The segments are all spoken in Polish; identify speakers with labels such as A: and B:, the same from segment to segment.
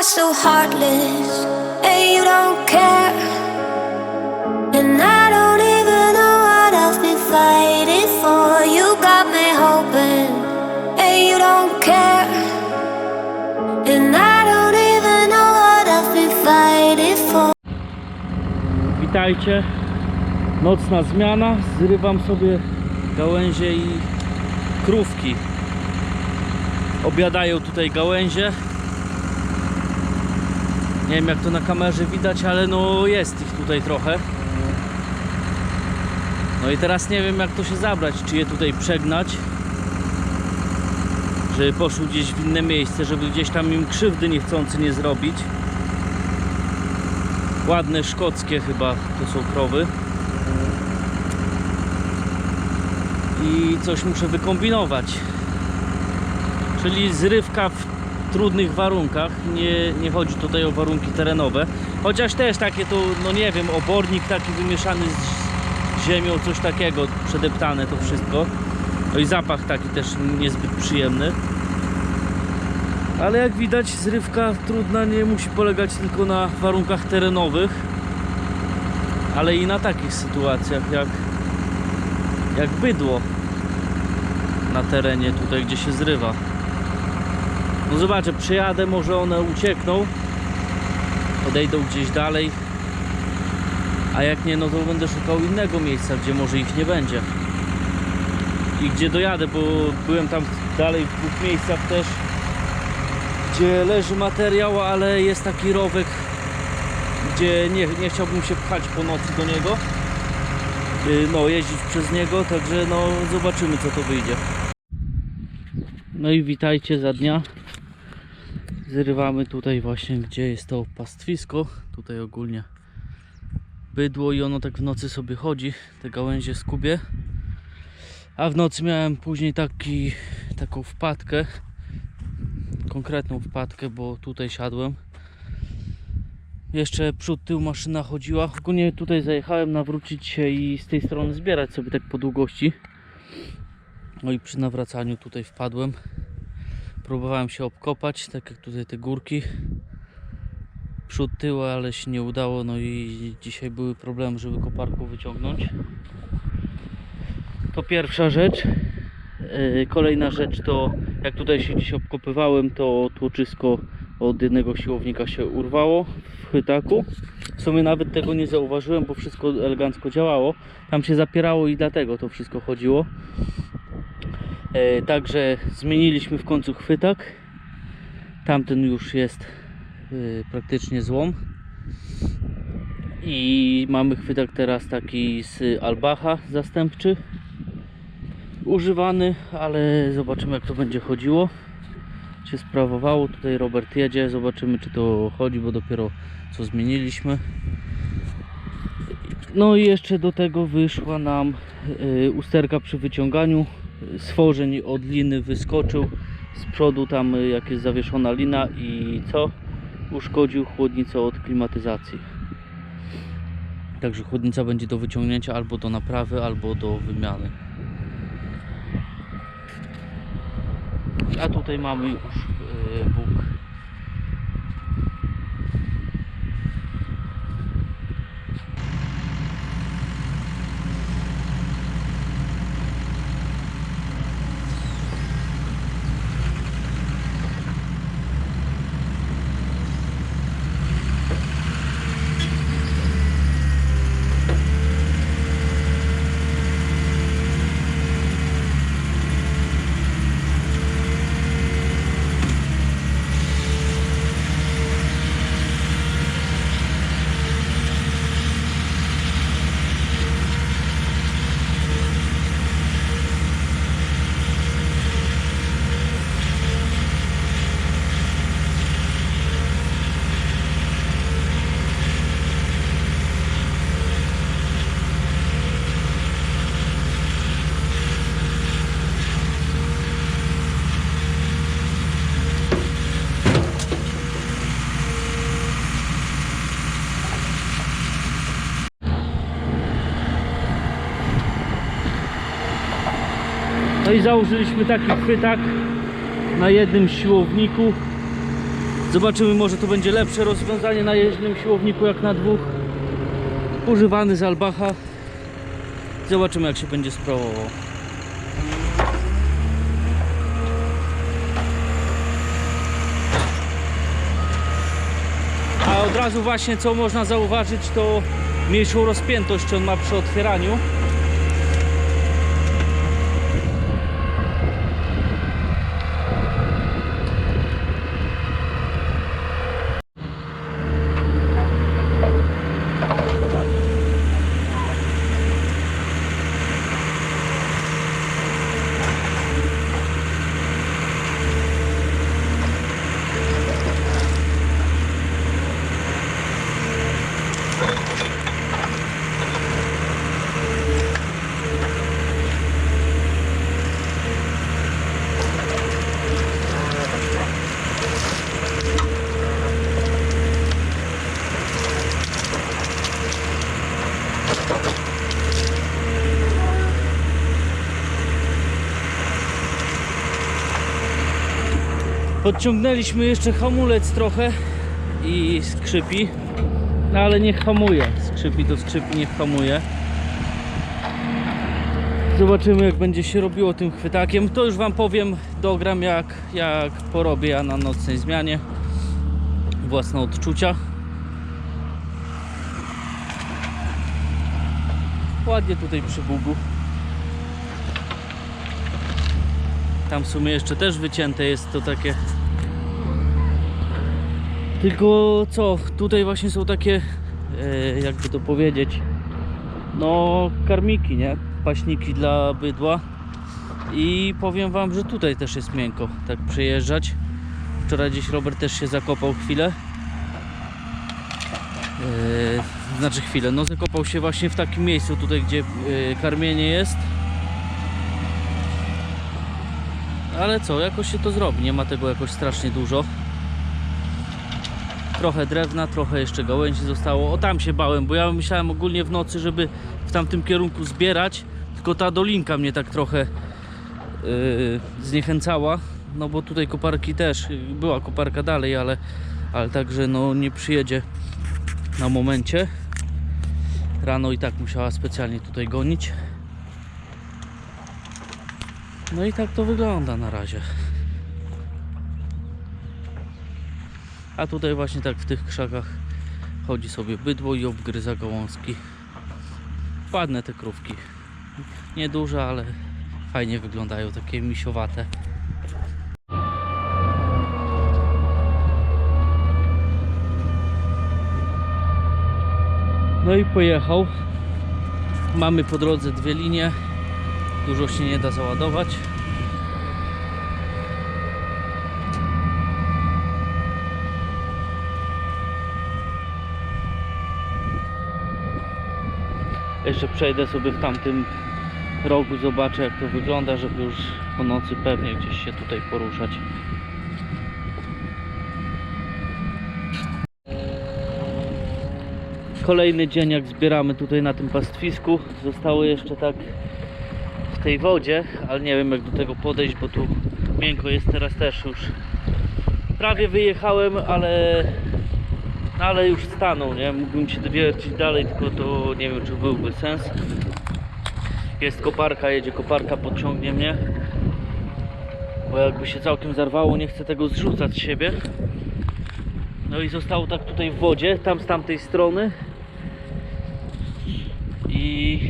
A: are so heartless, and you don't care. And I don't even know what I've been fighting for. You got me hoping, and you don't care. And I don't even know what I've been fighting for.
B: Witajcie. Nocna zmiana. Zrywam sobie gałęzie i krówki. Obiadają tutaj gałęzie. Nie wiem jak to na kamerze widać, ale no jest ich tutaj trochę. No i teraz nie wiem jak to się zabrać, czy je tutaj przegnać, żeby poszły gdzieś w inne miejsce, żeby gdzieś tam im krzywdy niechcący nie zrobić. Ładne szkockie chyba to są krowy. I coś muszę wykombinować. Czyli zrywka w trudnych warunkach. Nie, nie chodzi tutaj o warunki terenowe. Chociaż też takie to, no nie wiem, obornik taki wymieszany z ziemią, coś takiego, przedeptane to wszystko. No i zapach taki też niezbyt przyjemny. Ale jak widać zrywka trudna nie musi polegać tylko na warunkach terenowych, ale i na takich sytuacjach jak, jak bydło na terenie tutaj gdzie się zrywa. No zobaczę, przyjadę, może one uciekną, odejdą gdzieś dalej, a jak nie, no to będę szukał innego miejsca, gdzie może ich nie będzie. I gdzie dojadę, bo byłem tam dalej w dwóch miejscach też gdzie leży materiał, ale jest taki rowek, gdzie nie, nie chciałbym się pchać po nocy do niego. Yy, No, jeździć przez niego, także no zobaczymy co to wyjdzie. No i witajcie za dnia. Zrywamy tutaj właśnie, gdzie jest to pastwisko. Tutaj ogólnie bydło i ono tak w nocy sobie chodzi, te gałęzie skubie. A w nocy miałem później taki, taką wpadkę konkretną wpadkę, bo tutaj siadłem. Jeszcze przód, tył maszyna chodziła. Ogólnie tutaj zajechałem nawrócić się i z tej strony zbierać sobie tak po długości. No i przy nawracaniu tutaj wpadłem. Próbowałem się obkopać, tak jak tutaj te górki. Przód, tył, ale się nie udało. No i dzisiaj były problemy, żeby koparką wyciągnąć. To pierwsza rzecz. Yy, Kolejna rzecz to jak tutaj się dziś obkopywałem, to tłoczysko od jednego siłownika się urwało w chytaku. W sumie nawet tego nie zauważyłem, bo wszystko elegancko działało. Tam się zapierało i dlatego to wszystko chodziło. E, także zmieniliśmy w końcu chwytak. Tamten już jest e, praktycznie złom. I mamy chwytak teraz taki z Albacha zastępczy. Używany, ale zobaczymy jak to będzie chodziło. Się sprawowało, tutaj Robert jedzie. Zobaczymy czy to chodzi, bo dopiero co zmieniliśmy. No i jeszcze do tego wyszła nam y, usterka przy wyciąganiu stworzeń od liny wyskoczył z przodu tam y, jak jest zawieszona lina i co? uszkodził chłodnicę od klimatyzacji Także chłodnica będzie do wyciągnięcia albo do naprawy, albo do wymiany. A tutaj mamy już e, Założyliśmy taki chwytak na jednym siłowniku Zobaczymy, może to będzie lepsze rozwiązanie na jednym siłowniku jak na dwóch. Używany z Albacha. Zobaczymy jak się będzie sprawował. A od razu właśnie co można zauważyć to mniejszą rozpiętość on ma przy otwieraniu. Podciągnęliśmy jeszcze hamulec trochę i skrzypi. No ale niech hamuje. Skrzypi to skrzypi, niech hamuje. Zobaczymy jak będzie się robiło tym chwytakiem. To już Wam powiem, dogram jak, jak porobię ja na nocnej zmianie. Własne odczucia. Ładnie tutaj przy Bugu. Tam w sumie jeszcze też wycięte jest to takie. Tylko co, tutaj właśnie są takie, e, jakby to powiedzieć, no karmiki, nie? Paśniki dla bydła. I powiem Wam, że tutaj też jest miękko, tak przejeżdżać. Wczoraj gdzieś Robert też się zakopał chwilę. E, znaczy chwilę, no zakopał się właśnie w takim miejscu tutaj, gdzie e, karmienie jest. Ale co, jakoś się to zrobi, nie ma tego jakoś strasznie dużo. Trochę drewna, trochę jeszcze gałęzi zostało. O tam się bałem, bo ja myślałem ogólnie w nocy, żeby w tamtym kierunku zbierać, tylko ta dolinka mnie tak trochę yy, zniechęcała. No bo tutaj koparki też, była koparka dalej, ale, ale także no nie przyjedzie na momencie. Rano i tak musiała specjalnie tutaj gonić. No i tak to wygląda na razie. A tutaj właśnie tak w tych krzakach chodzi sobie bydło i obgryza gałązki. Ładne te krówki. Nieduże, ale fajnie wyglądają, takie misiowate. No i pojechał. Mamy po drodze dwie linie. Dużo się nie da załadować. Jeszcze przejdę sobie w tamtym rogu, zobaczę jak to wygląda, żeby już po nocy pewnie gdzieś się tutaj poruszać. Kolejny dzień jak zbieramy tutaj na tym pastwisku. Zostały jeszcze tak w tej wodzie, ale nie wiem jak do tego podejść, bo tu miękko jest teraz też już. Prawie wyjechałem, ale no ale już stanął, nie? Mógłbym się wiercić dalej, tylko to nie wiem czy byłby sens. Jest koparka, jedzie koparka, podciągnie mnie. Bo jakby się całkiem zarwało, nie chcę tego zrzucać z siebie. No i zostało tak tutaj w wodzie, tam z tamtej strony. I,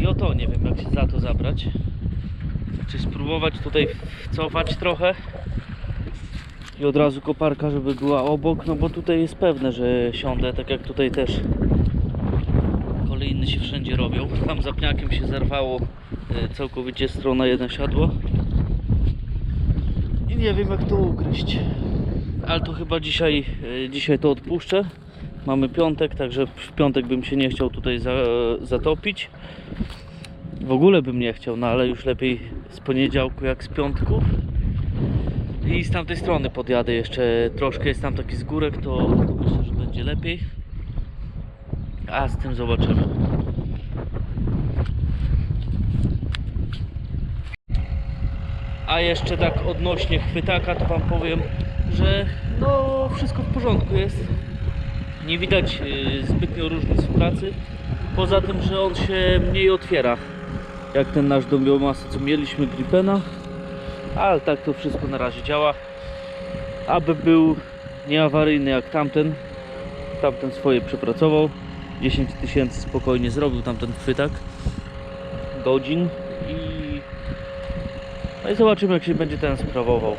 B: i o to nie wiem jak się za to zabrać. Czy spróbować tutaj wcofać trochę i od razu koparka, żeby była obok, no bo tutaj jest pewne, że siądę, tak jak tutaj też kolejny się wszędzie robią. Tam zapniakiem się zerwało e, całkowicie strona jedna siadło i nie wiem jak to ugryźć. Ale to chyba dzisiaj, e, dzisiaj to odpuszczę. Mamy piątek, także w piątek bym się nie chciał tutaj za, zatopić. W ogóle bym nie chciał, no ale już lepiej z poniedziałku jak z piątku. I z tamtej strony podjadę jeszcze troszkę, jest tam taki zgórek, to, to myślę, że będzie lepiej. A z tym zobaczymy. A jeszcze tak odnośnie chwytaka, to Wam powiem, że No, wszystko w porządku jest. Nie widać y, zbytnio różnic w pracy. Poza tym, że on się mniej otwiera. Jak ten nasz do biomasy, co mieliśmy, Gripena. Ale tak to wszystko na razie działa. Aby był nieawaryjny jak tamten. Tamten swoje przepracował. 10 tysięcy spokojnie zrobił tamten chwytak. Godzin. I... No i zobaczymy jak się będzie ten sprawował.